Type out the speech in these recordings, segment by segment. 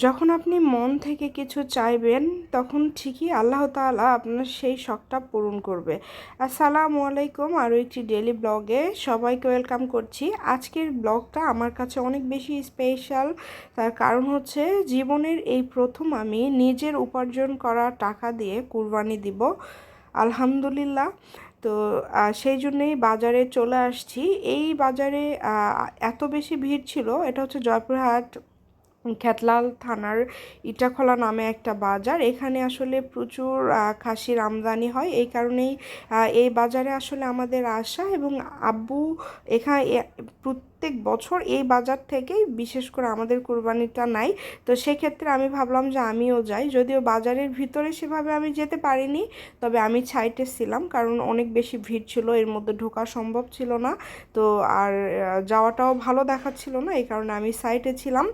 যখন আপনি মন থেকে কিছু চাইবেন, তখন ঠিকই আল্লাহ তাআলা আপনার সেই শখটা পূরণ করবে। আসসালামু আলাইকুম, আরও একটি ডেলি ব্লগে সবাইকে ওয়েলকাম করছি। আজকের ব্লগটা আমার কাছে অনেক বেশি স্পেশাল তার কারণ হচ্ছে জীবনের এই প্রথম আমি নিজের উপার্জন করা টাকা দিয়ে কুরবানি দিব, আলহামদুলিল্লাহ। তো সেই জন্যেই বাজারে চলে আসছি। এই বাজারে এত বেশি ভিড় ছিল, এটা হচ্ছে জয়পুরহাট খ্যাতলাল থানার ইটাখোলা নামে একটা বাজার। এখানে আসলে প্রচুর খাসির আমদানি হয়। এই কারণেই এই বাজারে আসলে আমাদের আসা এবং আব্বু এখানে প্রত্যেক বছর এই বাজার থেকেই বিশেষ করে আমাদের কোরবানিটা নাই। তো সেক্ষেত্রে আমি ভাবলাম যে আমিও যাই। যদিও বাজারের ভিতরে সেভাবে আমি যেতে পারিনি, তবে আমি ছাইটে ছিলাম কারণ অনেক বেশি ভিড় ছিল, এর মধ্যে ঢোকা সম্ভব ছিল না। তো আর যাওয়াটাও ভালো দেখাচ্ছিল না, এই কারণে আমি সাইটে ছিলাম।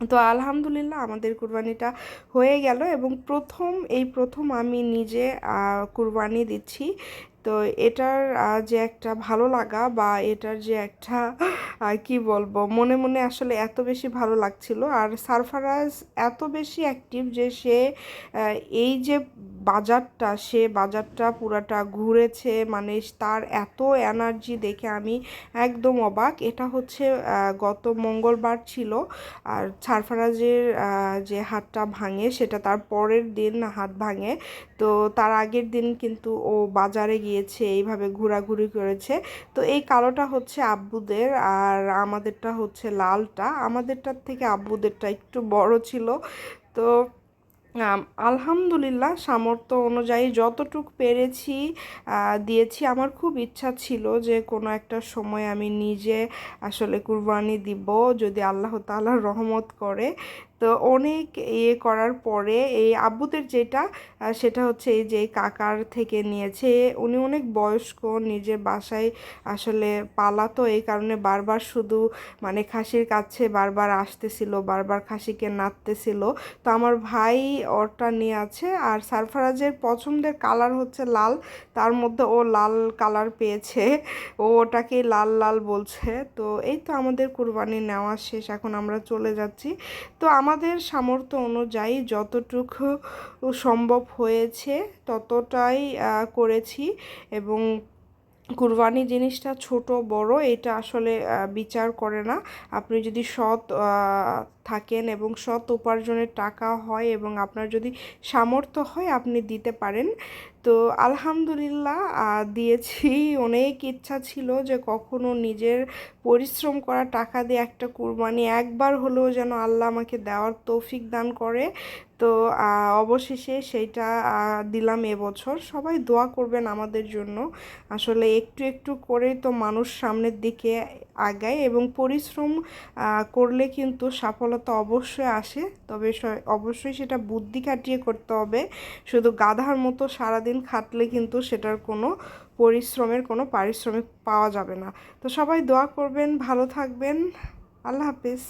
তো আলহামদুলিল্লাহ আমাদের কুরবানিটা হয়ে গেল এবং প্রথম এই প্রথম আমি নিজে কুরবানি দিচ্ছি। তো এটার যে একটা ভালো লাগা বা এটার যে একটা কি বলব, মনে মনে আসলে এত বেশি ভালো লাগছিল। আর সারফারাজ এত বেশি অ্যাক্টিভ যে সে এই যে বাজারটা, সে বাজারটা পুরাটা ঘুরেছে মানে তার এত এনার্জি দেখে আমি একদম অবাক। এটা হচ্ছে গত মঙ্গলবার ছিল। আর সারফারাজের যে হাতটা ভাঙে, সেটা তার পরের দিন হাত ভাঙে। তো তার আগের দিন কিন্তু ও বাজারে গিয়েছে, এইভাবে ঘোরাঘুরি করেছে। তো এই কালোটা হচ্ছে আব্বুদের আর আমাদেরটা হচ্ছে লালটা। আমাদেরটার থেকে আব্বুদেরটা একটু বড় ছিল। তো আলহামদুলিল্লাহ, সামর্থ্য অনুযায়ী যতটুক পেরেছি দিয়েছি। আমার খুব ইচ্ছা ছিল যে কোনো একটা সময় আমি নিজে আসলে কুরবানি দিব, যদি আল্লাহ তাআলা রহমত করে। তো অনেক ইয়ে করার পরে এই আব্বুদের যেটা সেটা হচ্ছে এই যে কাকার থেকে নিয়েছে। উনি অনেক বয়স্ক নিজের বাসায় আসলে পালাতো, এই কারণে বারবার শুধু মানে খাসির কাছে বারবার আসতেছিল, বারবার খাসিকে নাড়তেছিল। তো আমার ভাই ওরটা নিয়ে আছে। আর সারফারাজের পছন্দের কালার হচ্ছে লাল। তার মধ্যে ও লাল কালার পেয়েছে। ও ওটাকে লাল লাল বলছে। তো এই তো আমাদের কুরবানি নেওয়া শেষ। এখন আমরা চলে যাচ্ছি। তো আমাদের সামর্থ্য অনুযায়ী যতটুকু সম্ভব হয়েছে ততটাই করেছি। এবং কুরবানি জিনিসটা ছোট, বড়, এটা আসলে বিচার করে না। আপনি যদি সৎ থাকেন এবং সৎ উপার্জনের টাকা হয় এবং আপনার যদি সামর্থ্য হয়, আপনি দিতে পারেন। তো আলহামদুলিল্লাহ দিয়েছি। অনেক ইচ্ছা ছিল যে কখনো নিজের পরিশ্রম করা টাকা দিয়ে একটা কুরবানি একবার হলেও যেন আল্লাহ আমাকে দেওয়ার তৌফিক দান করে। তো অবশেষে সেইটা দিলাম এবছর। সবাই দোয়া করবেন আমাদের জন্য। আসলে একটু একটু করেই তো মানুষ সামনের দিকে আগায় এবং পরিশ্রম করলে কিন্তু সফলতা অবশ্যই আসে। তবে অবশ্যই সেটা বুদ্ধি খাটিয়ে করতে হবে। শুধু গাধার মতো সারাদিন খাটলে কিন্তু সেটার কোনো পরিশ্রমের, কোনো পারিশ্রমিক পাওয়া যাবে না। তো সবাই দোয়া করবেন, ভালো থাকবেন। আল্লাহ হাফিজ।